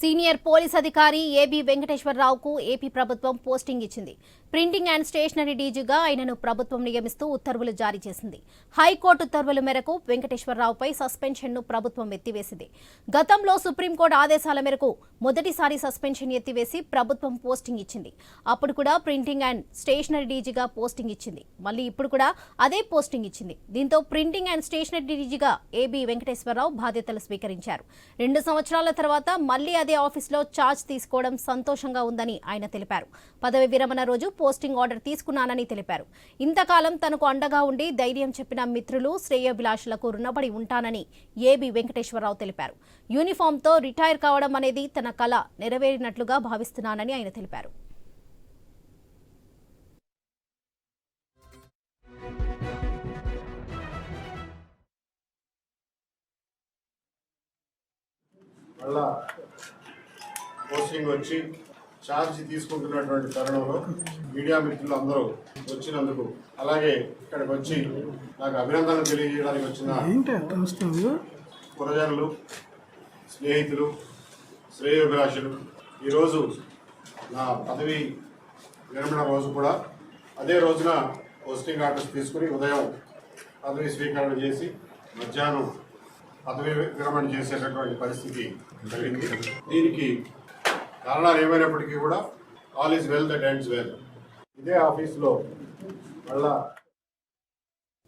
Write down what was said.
Senior police అధికారి AB వెంకటేశ్వరరావుకు AP ప్రభుత్వం పోస్టింగ్ ఇచ్చింది. ప్రింటింగ్ అండ్ స్టేషనరీ డీజీగా ఆయనను ప్రభుత్వం నియమిస్తూ ఉత్తర్వులు జారీ చేసింది. హైకోర్టు ఉత్తర్వుల మేరకు వెంకటేశ్వరరావుపై సస్పెన్షన్ను ప్రభుత్వం ఎత్తివేసింది. గతంలో సుప్రీంకోర్టు ఆదేశాల మేరకు మొదటిసారి సస్పెన్షన్ ఎత్తివేసి ప్రభుత్వం పోస్టింగ్ ఇచ్చింది. అప్పుడు కూడా ప్రింటింగ్ అండ్ స్టేషనరీ డీజీగా పోస్టింగ్ ఇచ్చింది. మళ్ళీ ఇప్పుడు కూడా అదే పోస్టింగ్ ఇచ్చింది. దీంతో ప్రింటింగ్ అండ్ స్టేషనరీ డీజీగా ఏబి వెంకటేశ్వరరావు బాధ్యతలు స్వీకరించారు. రెండు సంవత్సరాల తర్వాత మళ్ళీ అదే ఆఫీస్లో ఛార్జ్ తీసుకోవడం సంతోషంగా ఉందని ఆయన తెలిపారు. పదవి విరమణ రోజు పోస్టింగ్ ఆర్డర్ తీసుకున్నానని తెలిపారు. ఇంతకాలం తనకు అండగా ఉండి ధైర్యం చెప్పిన మిత్రులు శ్రేయోభిలాషులకు రుణపడి ఉంటానని ఏబి వెంకటేశ్వరరావు తెలిపారు. యూనిఫామ్తో రిటైర్ కావడం అనేది తన కళ నెరవేరినట్లుగా భావిస్తున్నానని ఆయన తెలిపారు. మళ్ళా పోస్టింగ్ వచ్చి ఛార్జ్ తీసుకుంటున్నటువంటి తరుణంలో మీడియా మిత్రులు అందరూ వచ్చినందుకు అలాగే ఇక్కడికి వచ్చి నాకు అభినందనలు తెలియజేయడానికి వచ్చిన పురజనులు స్నేహితులు శ్రేయోభిలాషులు ఈరోజు నా పదవి విరమణ రోజు కూడా అదే రోజున పోస్టింగ్ ఆర్డర్స్ తీసుకుని ఉదయం పదవి స్వీకరణ చేసి మధ్యాహ్నం పదవి విరమణ చేసేటటువంటి పరిస్థితి జరిగింది దీనికి కారణాలు ఏమైనప్పటికీ కూడా all is well that ends well ఇదే ఆఫీస్లో మళ్ళా